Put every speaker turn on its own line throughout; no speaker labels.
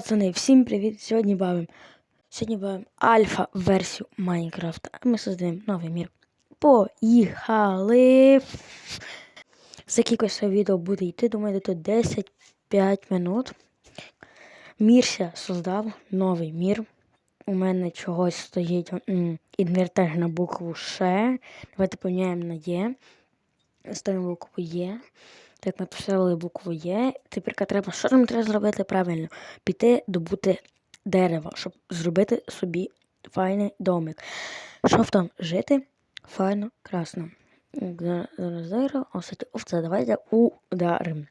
Пацани, всім привіт! Сьогодні бавим. Сьогодні бавим альфа-версію Майнкрафта. Ми создаємо новий мір. Поїхали! За кількось відео буде йти, думаю, до 10-5 минут. Мірся создав новий мір. У мене чогось стоїть м, інвертар на букву Ш. Давайте поміняємо на Є. Ставимо букву Є. Ми поставили букву Є. Тепер треба, що нам треба зробити правильно? Піти добути дерева, щоб зробити собі файний домик. Щоб там жити файно, красно. Зараз дерево, овце, давайте ударимо.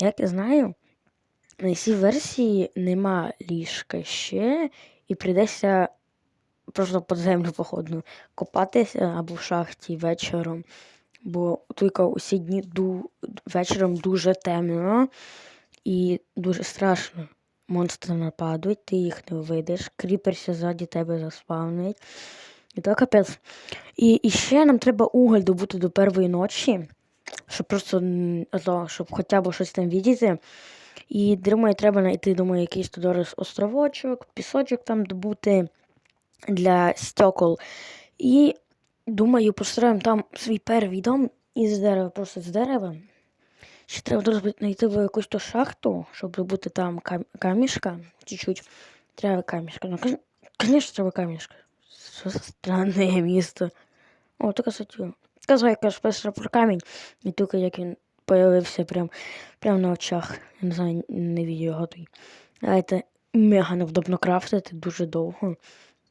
Як я знаю, на цій версії нема ліжка ще, і прийдеться просто під землю, походу, копатися або в шахті вечором. Бо тільки усі дні ду... вечором дуже темно і дуже страшно. Монстри нападуть, ти їх не вийдеш, кріперся ззаді тебе заспавнить. І то капець. І, і ще нам треба уголь добути до першої ночі, щоб просто щоб хоча б щось там відійти. І думаю, треба знайти, думаю, якийсь туди островочок, пісочок там добути для стекол. І думаю, построїмо там свій перший дом із дерева, просто з дерева. Ще треба знайти в якусь то шахту, щоб добути там кам- камішка. Чуть-чуть. Треба камішка. Ну, звісно, треба камішка. Що странне місто. О, така сатю. Сказав якась перша про камінь, і тільки як він появився прям, прям на очах. Я не знаю, не відео готуй. Давайте мега невдобно крафтити дуже довго.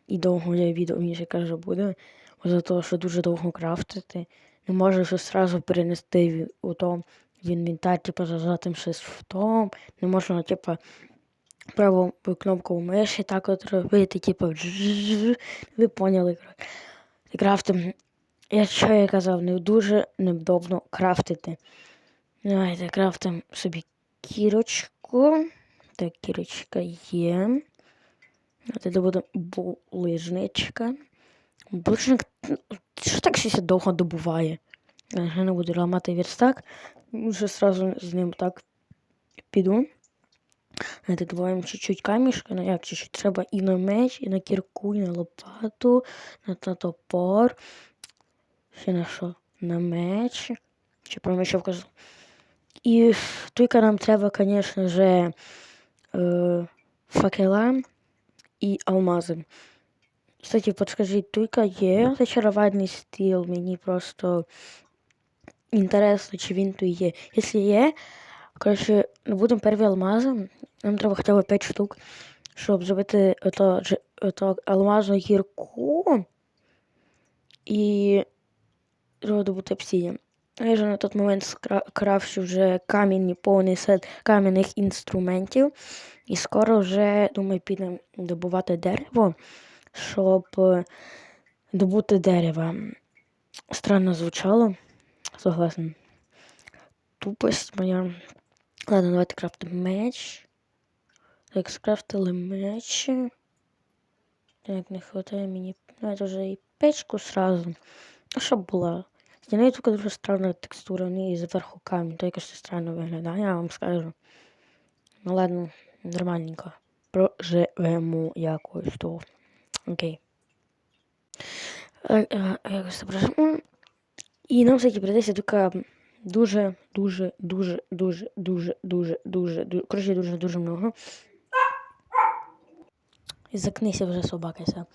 І довго я відео мені ще каже буде. За того, що дуже довго крафтити. Не можеш одразу перенести у то в інвентар, типу, зажатим щось в том. Не можна, типу, праву кнопку миші так от робити, типу, ви поняли. крафтим. Я що я казав, не дуже невдобно крафтити. Давайте крафтим собі кірочку. Так, кірочка є. Це буде булижничка. Булижник, ну, що так щось довго добуває? Я не буду ламати верстак. Вже сразу з ним так піду. Добуваємо чуть-чуть камішка, ну як чуть-чуть треба і на меч, і на кірку, і на лопату, на, топор. Ще на що? На меч. Чи про меч я вкажу. І тільки нам треба, звісно же, е, факела і алмази. Кстати, подскажіть, тільки є зачарувальний стіл, мені просто інтересно, чи він тут є. Якщо є, коротше, будемо перві алмази. Нам треба хоча б 5 штук, щоб зробити ото, ото алмазну гірку і добути обсідіан. Я вже на той момент крафчу вже камінь, повний сет кам'яних інструментів. І скоро вже, думаю, підемо добувати дерево, щоб е, добути дерева. Странно звучало, согласен. Тупость моя. Ладно, давайте крафтимо меч. Так, скрафтили меч. Так, не хватає мені. Давайте вже і печку сразу. А щоб була. Я неї тільки дуже странна текстура, в неї зверху камінь, то якось странно виглядає, я вам скажу. Ну ладно, нормальненько. Проживемо якось то. Окей. Е, е, проживемо. І нам, кстати, прийдеться така дуже, дуже, дуже, дуже, дуже, дуже, дуже, дуже, коротше, дуже, дуже много. Закнися вже собакайся.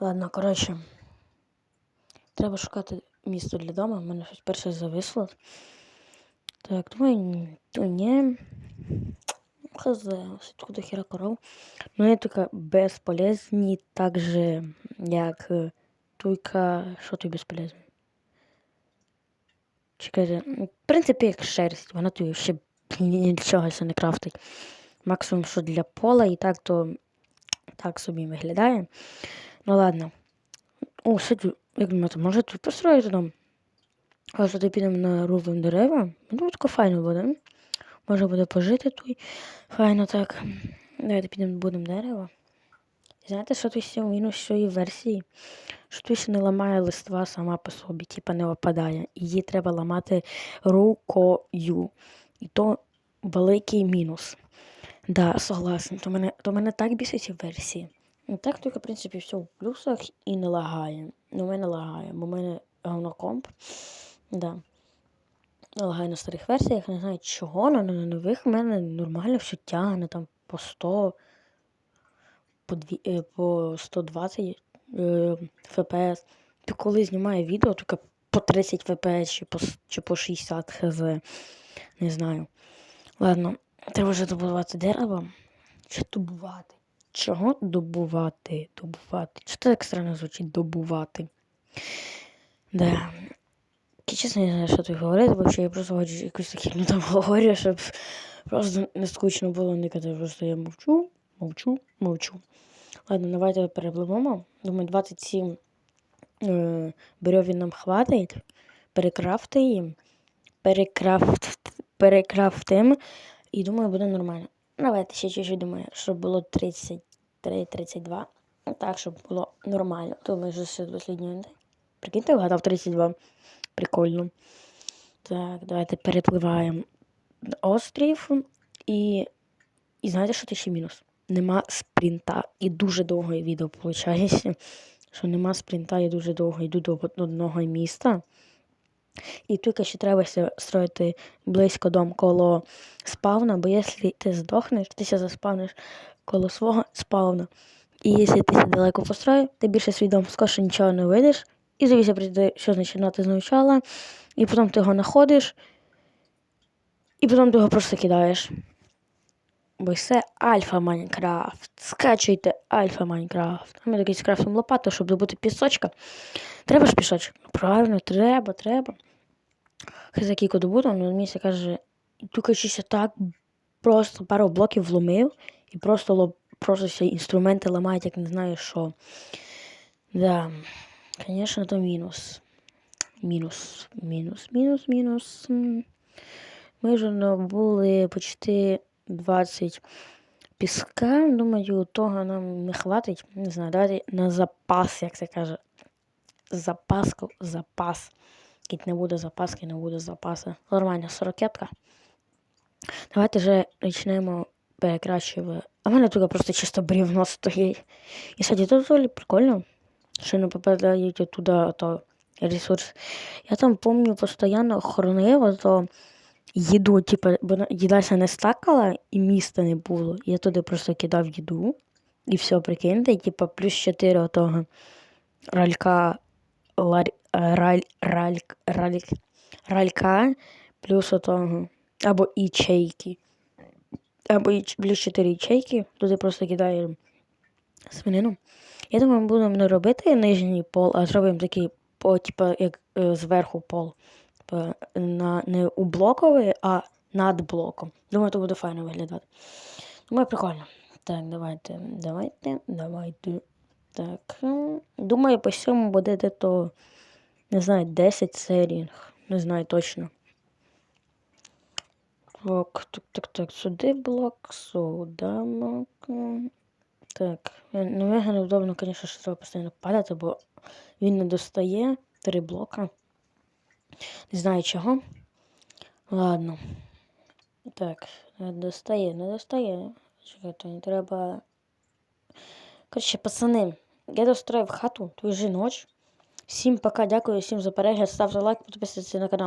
Ладно, коротше. Треба шукати місто для дому. У мене щось перше зависло. Так, думаю, то ні. Хз, тут до хіра коров. Ну, вони тільки безполезні, так же, як е, тільки, що тут безполезно. Чекайте, ну, в принципі, як шерсть, вона тобі ще нічого не крафтить. Максимум, що для пола, і так то так собі виглядає. Ну ладно. О, сидю, як думаєте, може тут построїти дом? А сюди підемо на рубим дерева. Ну, тако файно буде. Може буде пожити тут. Файно так. Давайте підемо будемо дерево. Знаєте, що тут ще мінус цієї версії? Що тут ще не ламає листва сама по собі, типа не випадає. Її треба ламати рукою. І то великий мінус. Да, согласен. То мене, то мене так бісить ці версії. Ну, так тільки, в принципі, все в плюсах і не лагає. Ну, мене лагає, бо в мене говнокомп. Да. Лагає на старих версіях, не знаю чого, але на нових в мене нормально все тягне там по 100, по, дві, е, по 120 е, FPS. Ти коли знімає відео, тільки по 30 FPS чи по, чи по 60 хз. Не знаю. Ладно, треба вже добувати дерево. Чи добувати? Чого добувати? Добувати. Чи це так странно звучить добувати? Да. Я чесно не знаю, що тут говорити, бо що я просто хочу якусь таку там говорю, щоб просто не скучно було никати. Просто я мовчу, мовчу, мовчу. Ладно, давайте перепливемо. Думаю, 27 е, бревен нам хватить. Перекрафтуємо. Перекрафт, перекрафтимо. І думаю, буде нормально. Давайте ще чуть-чуть думаю, щоб було 33-32. Так, щоб було нормально. Ми вже все досліднюємо. Прикиньте, вгадав 32. Прикольно. Так, давайте перепливаємо острів. І, і знаєте, що тут ще мінус? Нема спринта. І дуже довго відео виходить. Що нема спринта, і дуже довго йду до одного міста. І тільки ще треба строїти близько дом коло спавна, бо якщо ти здохнеш, ти ся заспавниш коло свого спавна. І якщо ти далеко построїв, ти більше свій дом скоше нічого не вийдеш. І тобі ся прийде що починати спочатку, і потім ти його знаходиш, і потім ти його просто кидаєш. Бо це альфа Майнкрафт. Скачуйте альфа Майнкрафт. А ми такий скрафтимо лопату, щоб добути пісочка. Треба ж пісочок? Правильно, треба, треба. Хай кілько добуду, але мені це каже, тільки щось я так просто пару блоків вломив і просто лоб, просто всі інструменти ламають, як не знаю що. Да, звісно, то мінус. Мінус, мінус, мінус, мінус. Ми вже набули почти 20 піска. Думаю, того нам не хватить. Не знаю, давайте на запас, як це каже. Запаску, запас. Кіть не буде запаски, не буде запасу. Нормально, сорокетка. Давайте вже почнемо перекращувати. А в мене тут просто чисто брівно стоїть. І кстати, тут прикольно, що не попадають туди то ресурс. Я там пам'ятаю, постійно хоронив, то їду, типу, бо на- їда ся не стакала і міста не було. Я туди просто кидав їду. І все, прикиньте, і, типу, плюс 4 отого ралька ларь, раль, раль, раль, ралька, плюс отого. Або ічейки. Або плюс 4 ячейки, туди просто кидаємо свинину. Я думаю, ми будемо не робити нижній пол, а зробимо такий, по, типу, як е, зверху пол. Типу, на, не у блоковий, а над блоком. Думаю, то буде файно виглядати. Думаю, прикольно. Так, давайте, давайте, давайте. Так. Думаю, по всьому буде дето, не знаю, 10 серій. Не знаю точно. Так, так, так, так, сюди блок, сюди блок. Так, е, ну мега неудобно, звісно, що треба постійно падати, бо він не достає три блока. Не знаю чого. Ладно. Так, не достає, не достає. Чекайте, не треба. Коротше, пацани, я достроїв хату, же ніч. Всім пока, дякую, всім за перегляд. Ставте лайк, підписуйтесь на канал.